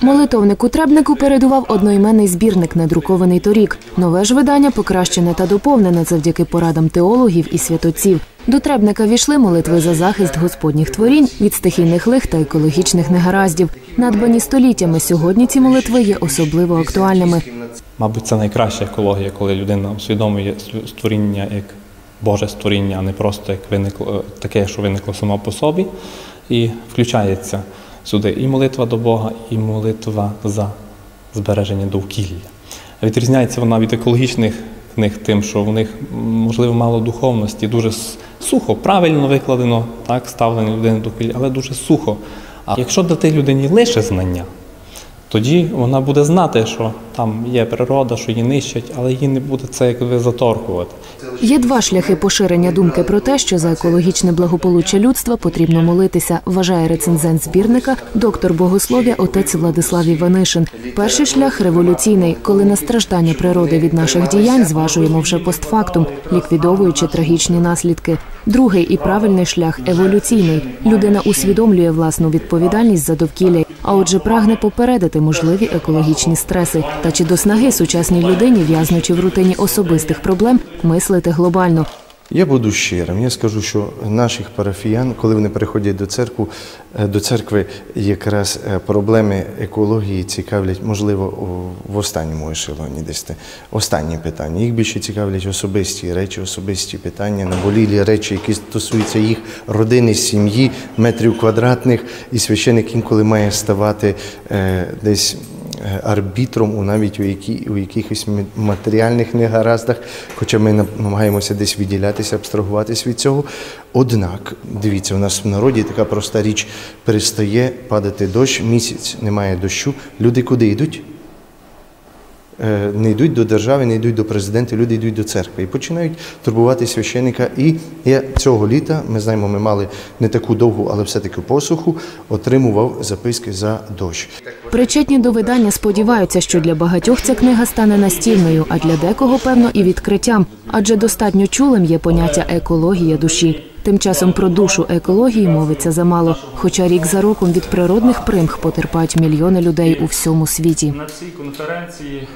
Молитовнику Требнику передував одноіменний збірник, надрукований торік. Нове ж видання покращене та доповнене завдяки порадам теологів і святотців. До Требника війшли молитви за захист господніх творінь від стихійних лих та екологічних негараздів. Надбані століттями сьогодні ці молитви є особливо актуальними. Мабуть, це найкраща екологія, коли людина усвідомлює створіння як Боже створіння, а не просто як виникло таке, що виникло само по собі, і включається сюди і молитва до Бога, і молитва за збереження довкілля. Відрізняється вона від екологічних книг тим, що в них можливо мало духовності, дуже сухо, правильно викладено, так, ставлення людини до довкілля, але дуже сухо. А якщо дати людині лише знання, тоді вона буде знати, що там є природа, що її нищать, але її не буде це якби заторкувати. Є два шляхи поширення думки про те, що за екологічне благополуччя людства потрібно молитися, вважає рецензент збірника, доктор богослов'я отець Владислав Іванишин. Перший шлях революційний, коли на страждання природи від наших діянь зважуємо вже постфактум, ліквідовуючи трагічні наслідки. Другий і правильний шлях еволюційний. Людина усвідомлює власну відповідальність за довкілля, а отже, прагне попередити можливі екологічні стреси. Та чи до снаги сучасній людині, в'язнучи в рутині особистих проблем, мислити глобально. Я буду щирим. Я скажу, що наших парафіян, коли вони приходять до церкви, е, до церкви, якраз е, проблеми екології цікавлять, можливо, в останньому ешелоні десь останні питання. Їх більше цікавлять особисті речі, особисті питання, наболілі речі, які стосуються їх родини, сім'ї, метрів квадратних, і священик інколи має ставати е, десь арбітром у навіть у, які, у якихось матеріальних негараздах, хоча ми намагаємося десь відділятися, абстрагуватись від цього. Однак, дивіться, у нас в народі така проста річ перестає падати дощ, місяць немає дощу. Люди куди йдуть? Е, Не йдуть до держави, не йдуть до президента, люди йдуть до церкви і починають турбувати священика. І я цього літа, ми знаємо, ми мали не таку довгу, але все-таки посуху, отримував записки за дощ. Причетні до видання сподіваються, що для багатьох ця книга стане настільною, а для декого, певно, і відкриттям. Адже достатньо чулим є поняття екологія душі. Тим часом про душу екології мовиться замало. Хоча рік за роком від природних примх потерпають мільйони людей у всьому світі. На цій конференції